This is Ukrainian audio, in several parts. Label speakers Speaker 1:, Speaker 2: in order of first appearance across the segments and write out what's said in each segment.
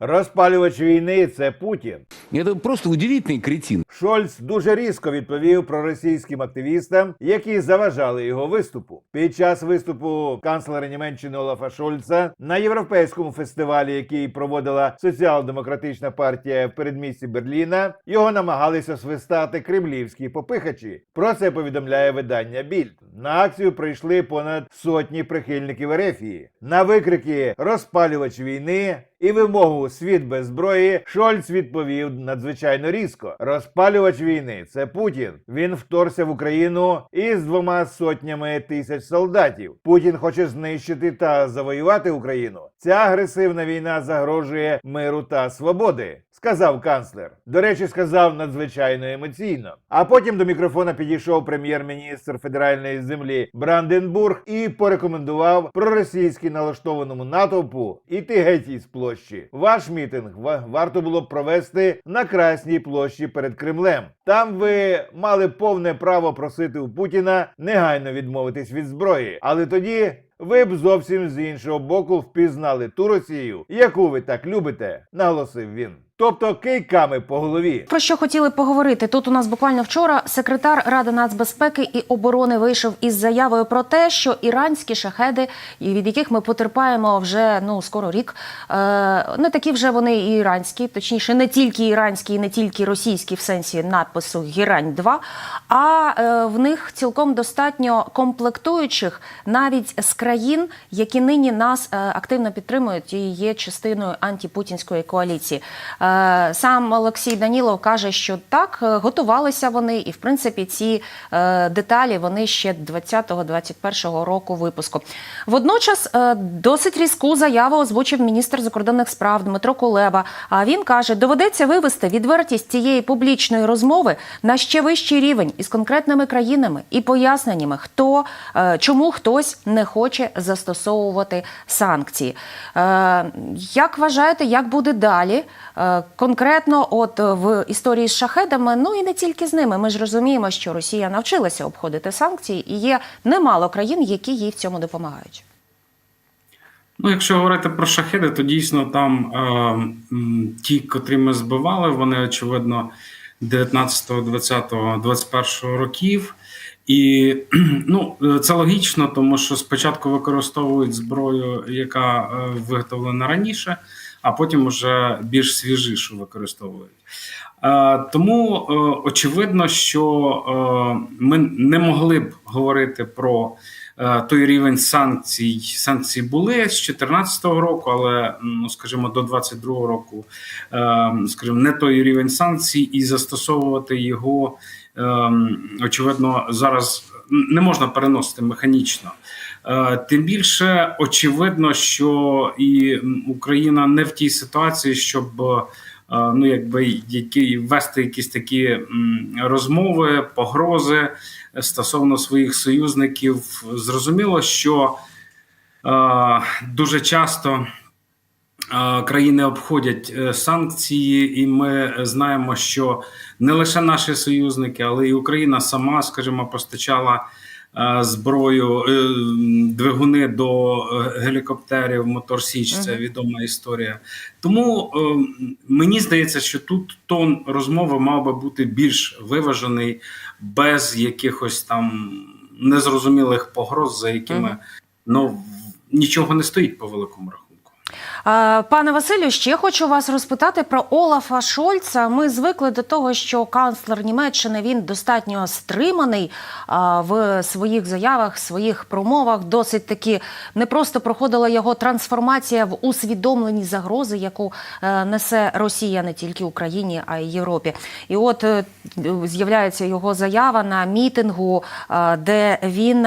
Speaker 1: Розпалювач війни це Путін.
Speaker 2: Это просто удивительный кретин.
Speaker 1: Шольц дуже різко відповів проросійським активістам, які заважали його виступу. Під час виступу канцлера Німеччини Олафа Шольца на європейському фестивалі, який проводила соціал-демократична партія в передмісті Берліна, його намагалися свистати кремлівські попихачі. Про це повідомляє видання Більд. На акцію прийшли понад сотні прихильників Ерефії. На викрики розпалювач війни. І вимогу світ без зброї Шольц відповів надзвичайно різко. Розпалювач війни це Путін. Він вторгся в Україну із двома сотнями тисяч солдатів. Путін хоче знищити та завоювати Україну. Ця агресивна війна загрожує миру та свободи. Сказав канцлер. До речі, сказав надзвичайно емоційно. А потім до мікрофона підійшов прем'єр-міністр федеральної землі Бранденбург і порекомендував проросійськи налаштованому натовпу іти геть із площі. Ваш мітинг ва- варто було б провести на Красній площі перед Кремлем. Там ви мали повне право просити у Путіна негайно відмовитись від зброї, але тоді. Ви б зовсім з іншого боку впізнали ту Росію, яку ви так любите, наголосив він. Тобто кийками по голові.
Speaker 3: Про що хотіли поговорити? Тут у нас буквально вчора секретар Ради нацбезпеки і оборони вийшов із заявою про те, що іранські шахеди, від яких ми потерпаємо вже ну скоро рік, е, не такі вже вони і іранські, точніше, не тільки іранські, і не тільки російські в сенсі надпису Гірань 2 а е, в них цілком достатньо комплектуючих навіть з країн, які нині нас е, активно підтримують і є частиною антипутінської коаліції. Е, Сам Олексій Данілов каже, що так е, готувалися вони, і в принципі ці е, деталі вони ще 20-21 року випуску. Водночас досить різку заяву озвучив міністр закордонних справ Дмитро Кулеба. А він каже, доведеться вивести відвертість цієї публічної розмови на ще вищий рівень із конкретними країнами і поясненнями, хто чому хтось не хоче застосовувати санкції. Як вважаєте, як буде далі? Конкретно, от е, в історії з шахедами, ну і не тільки з ними. Ми ж розуміємо, що Росія навчилася обходити санкції, і є немало країн, які їй в цьому допомагають.
Speaker 4: Ну, якщо говорити про шахеди, то дійсно там е, ті, котрі ми збивали, вони очевидно 19, 20, 21 років. І ну, це логічно, тому що спочатку використовують зброю, яка е, виготовлена раніше, а потім вже більш свіжішу використовують. Е, Тому е, очевидно, що е, ми не могли б говорити про той рівень санкцій. Санкції були з 2014 року, але ну, скажімо, до 2022 року, скажімо, не той рівень санкцій, і застосовувати його очевидно зараз не можна переносити механічно. Е, Тим більше очевидно, що і Україна не в тій ситуації, щоб е, ну якби які вести якісь такі розмови, погрози стосовно своїх союзників. Зрозуміло, що е, дуже часто. Країни обходять е, санкції, і ми знаємо, що не лише наші союзники, але й Україна сама, скажімо, постачала е, зброю, е, двигуни до гелікоптерів, Мотор Січ. Це відома історія. Тому мені здається, що тут тон розмови мав би бути більш виважений, без якихось там незрозумілих погроз, за якими ну нічого не стоїть по великому рахунку.
Speaker 3: Пане Василю, ще хочу вас розпитати про Олафа Шольца. Ми звикли до того, що канцлер Німеччини він достатньо стриманий в своїх заявах, своїх промовах. Досить таки не просто проходила його трансформація в усвідомленні загрози, яку е, несе Росія не тільки Україні, а й Європі. І от е, з'являється його заява на мітингу, е, де він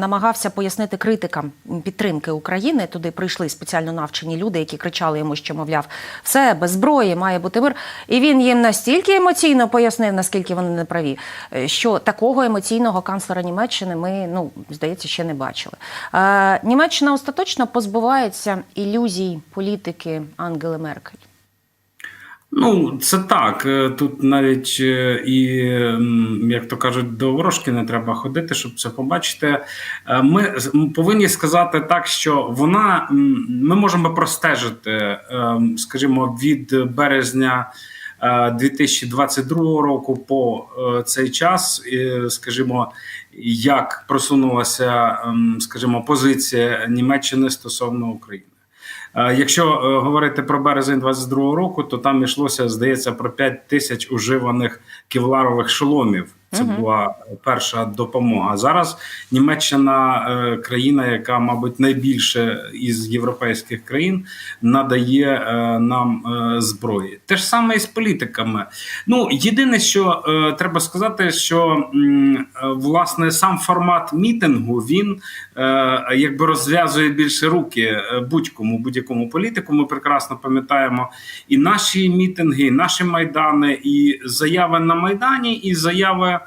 Speaker 3: намагався пояснити критикам підтримки України. Туди прийшли спеціально навчені люди, які кричали йому, що мовляв, все без зброї має бути мир. І він їм настільки емоційно пояснив, наскільки вони не праві, е, що такого емоційного канцлера Німеччини ми, ну здається, ще не бачили. Е, Німеччина остаточно позбувається ілюзій політики Ангели Меркель.
Speaker 4: Ну, це так. Е, Тут навіть е, і, як то кажуть, до ворожки не треба ходити, щоб це побачити. Е, Ми повинні сказати так, що вона ми можемо простежити, скажімо, від березня. е, 2022 року по цей час, скажімо, як просунулася, скажімо, позиція Німеччини стосовно України. Е, Якщо е, говорити про березень 22-го року, то там йшлося, здається, про 5 тисяч уживаних кевларових шоломів. Це
Speaker 3: Мгм.
Speaker 4: була перша допомога. Зараз Німеччина е, країна, яка, мабуть, найбільше із європейських країн надає е, нам е, зброї. Те ж саме і з політиками. Ну єдине, що треба сказати, що власне сам формат мітингу він якби розв'язує більше руки будь-кому, будь-якому політику. Ми прекрасно пам'ятаємо і наші мітинги, і наші майдани, і заяви на майдані, і заяви, е,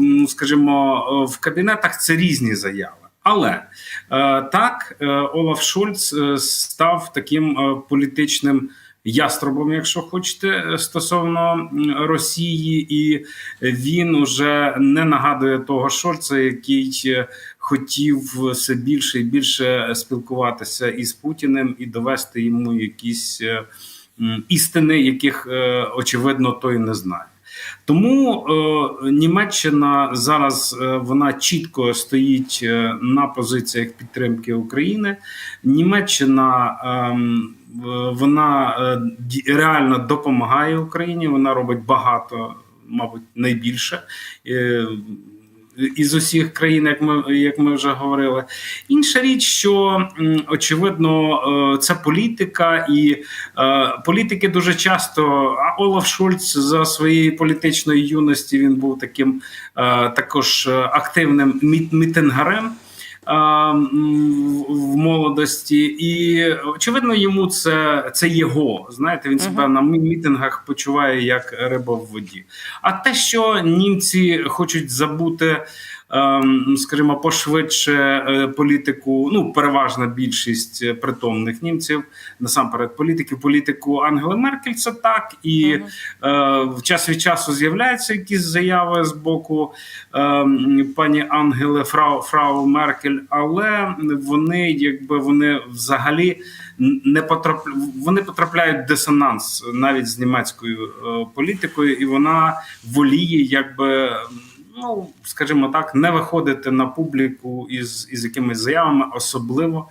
Speaker 4: ну, скажімо, в кабінетах це різні заяви. Але е, так е, Олаф Шольц е, став таким політичним яструбом, якщо хочете, стосовно Росії, і він уже не нагадує того Шольца, який хотів все більше і більше спілкуватися із Путіним і довести йому якісь істини, яких очевидно той не знає. Тому е, Німеччина зараз е, вона чітко стоїть е, на позиціях підтримки України. Німеччина е, вона е, реально допомагає Україні. Вона робить багато, мабуть, найбільше. Е, із усіх країн, як ми як ми вже говорили, інша річ, що очевидно, е, це політика, і е, політики дуже часто. А Олаф Шульц за своєї політичної юності він був таким е, також активним мітингарем. В молодості, і очевидно, йому це, це його. Знаєте, він себе на мі- мітингах почуває як риба в воді. А те, що німці хочуть забути, скажімо, пошвидше е, політику, ну переважна більшість е, притомних німців, насамперед політики, політику Ангели Меркель, це так, і е, в час від часу з'являються якісь заяви з боку ем, пані Ангели Фрау, Фрау Меркель, але вони, якби вони взагалі не потрапля... вони потрапляють в дисонанс навіть з німецькою е, політикою, і вона воліє, якби. Ну, скажімо так, не виходити на публіку із, із якимись заявами, особливо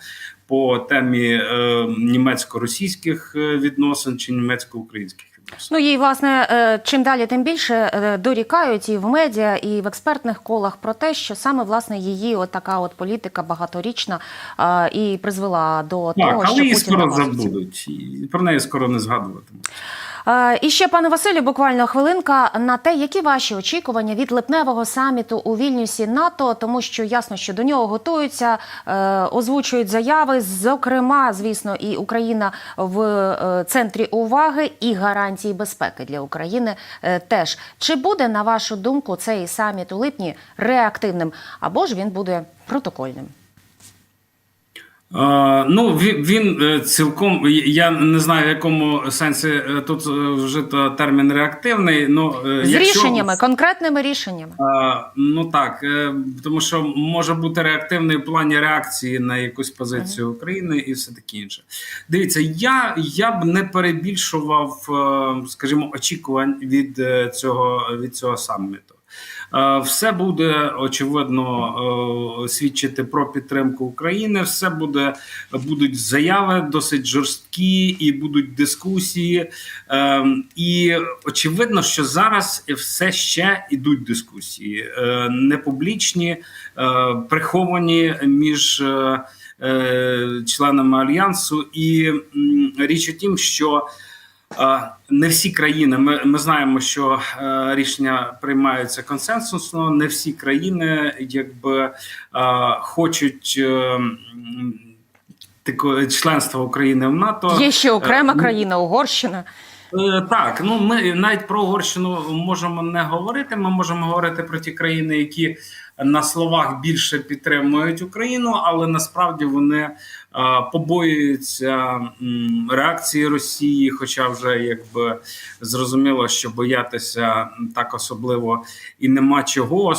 Speaker 4: по темі е, німецько-російських е, відносин чи німецько-українських.
Speaker 3: Ну їй власне е, чим далі, тим більше е, дорікають і в медіа, і в експертних колах про те, що саме власне її от така от політика багаторічна і призвела до
Speaker 4: Так,
Speaker 3: того,
Speaker 4: але
Speaker 3: що
Speaker 4: її скоро забудуть, і про неї скоро не згадуватимуть.
Speaker 3: І ще, пане Василю, буквально хвилинка на те, які ваші очікування від липневого саміту у Вільнюсі НАТО, тому що ясно, що до нього готуються, е, озвучують заяви. Зокрема, звісно, і Україна в е, центрі уваги і гарантії безпеки для України е, теж. Чи буде, на вашу думку, цей саміт у липні реактивним або ж він буде протокольним?
Speaker 4: Ну, він, е, цілком я не знаю, в якому сенсі е, тут е, вжито термін реактивний. Ну,
Speaker 3: З
Speaker 4: якщо-
Speaker 3: рішеннями, конкретними рішеннями.
Speaker 4: Ну так, тому що може бути реактивний в плані реакції на якусь позицію України і все таке інше. Дивіться, я, я б не перебільшував, скажімо, очікувань від цього від цього саміту. Е, Все буде очевидно е, свідчити про підтримку України. Все буде будуть заяви досить жорсткі, і будуть дискусії. Е, І очевидно, що зараз все ще ідуть дискусії, е, непублічні, е, приховані між. Членами альянсу, і річ у тім, що Не всі країни. Ми, ми знаємо, що е, рішення приймаються консенсусно. Не всі країни, якби е, хочуть е, тако- членства України в НАТО.
Speaker 3: Є ще окрема
Speaker 4: Е,
Speaker 3: країна Угорщина.
Speaker 4: Е, Так, ну ми навіть про Угорщину можемо не говорити. Ми можемо говорити про ті країни, які на словах більше підтримують Україну, але насправді вони е, побоюються реакції Росії, хоча вже якби зрозуміло, що боятися так особливо і нема чого.